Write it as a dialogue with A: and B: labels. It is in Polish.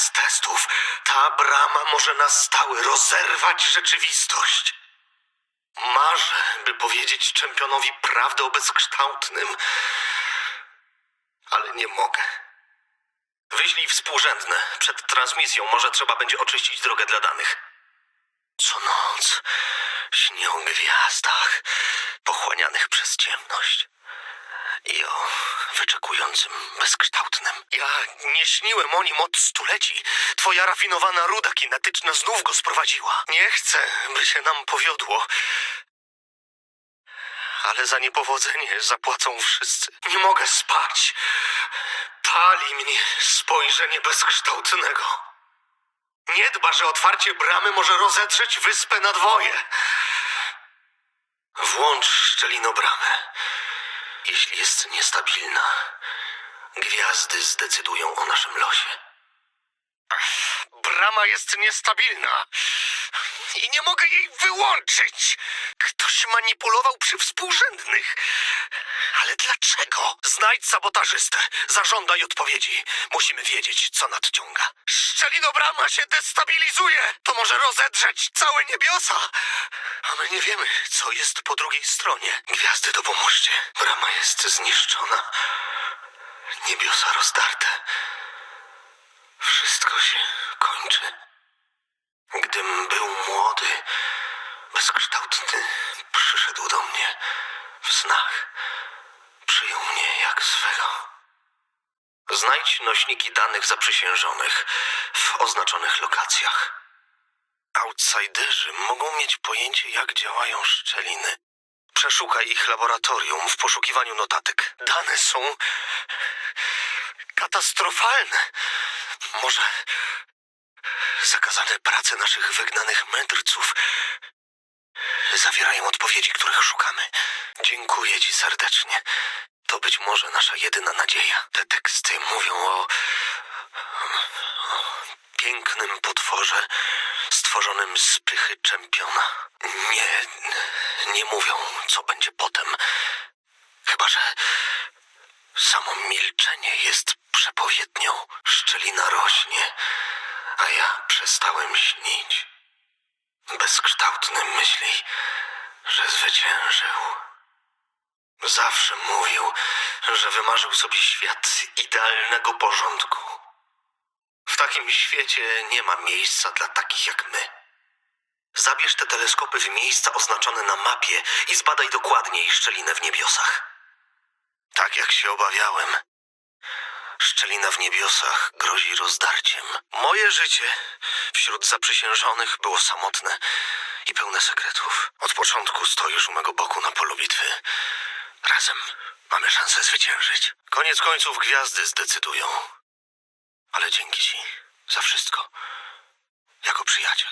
A: Bez testów ta brama może na stałe rozerwać rzeczywistość. Marzę, by powiedzieć czempionowi prawdę o bezkształtnym, ale nie mogę. Wyślij współrzędne. Przed transmisją może trzeba będzie oczyścić drogę dla danych. Co noc śnię o gwiazdach pochłanianych przez ciemność bezkształtnym. Ja nie śniłem o nim od stuleci. Twoja rafinowana ruda kinetyczna znów go sprowadziła. Nie chcę, by się nam powiodło. Ale za niepowodzenie zapłacą wszyscy. Nie mogę spać. Pali mnie spojrzenie bezkształtnego. Nie dba, że otwarcie bramy może rozedrzeć wyspę na dwoje. Włącz szczelinobramę. Jeśli jest niestabilna, gwiazdy zdecydują o naszym losie. Brama jest niestabilna i nie mogę jej wyłączyć. Ktoś manipulował przy współrzędnych. Ale dlaczego? Znajdź sabotażystę. Zażądaj odpowiedzi. Musimy wiedzieć, co nadciąga. Szczelinobrama się destabilizuje. To może rozedrzeć całe niebiosa. A my nie wiemy, co jest po drugiej stronie. Gwiazdy, dopomóżcie. Brama jest zniszczona. Niebiosa rozdarte. Wszystko się kończy. Gdym był młody, bezkształtny, przyszedł do mnie w snach. Przyjął mnie jak swego. Znajdź nośniki danych zaprzysiężonych w oznaczonych lokacjach. Outsiderzy mogą mieć pojęcie, jak działają szczeliny. Przeszukaj ich laboratorium w poszukiwaniu notatek. Dane są katastrofalne. Może zakazane prace naszych wygnanych mędrców zawierają odpowiedzi, których szukamy. Dziękuję ci serdecznie. To być może nasza jedyna nadzieja. Te teksty mówią o, o pięknym potworze stworzonym z pychy czempiona. Nie, nie mówią, co będzie potem. Chyba, że samo milczenie jest przepowiednią. Szczelina rośnie, a ja przestałem śnić. Bezkształtny myśli, że zwyciężył. Zawsze mówił, że wymarzył sobie świat idealnego porządku. W takim świecie nie ma miejsca dla takich jak my. Zabierz te teleskopy w miejsca oznaczone na mapie i zbadaj dokładniej szczelinę w niebiosach. Tak jak się obawiałem. Szczelina w niebiosach grozi rozdarciem. Moje życie wśród zaprzysiężonych było samotne i pełne sekretów. Od początku stoisz u mego boku na polu bitwy. Razem mamy szansę zwyciężyć. Koniec końców gwiazdy zdecydują. Ale dzięki ci za wszystko. Jako przyjaciel.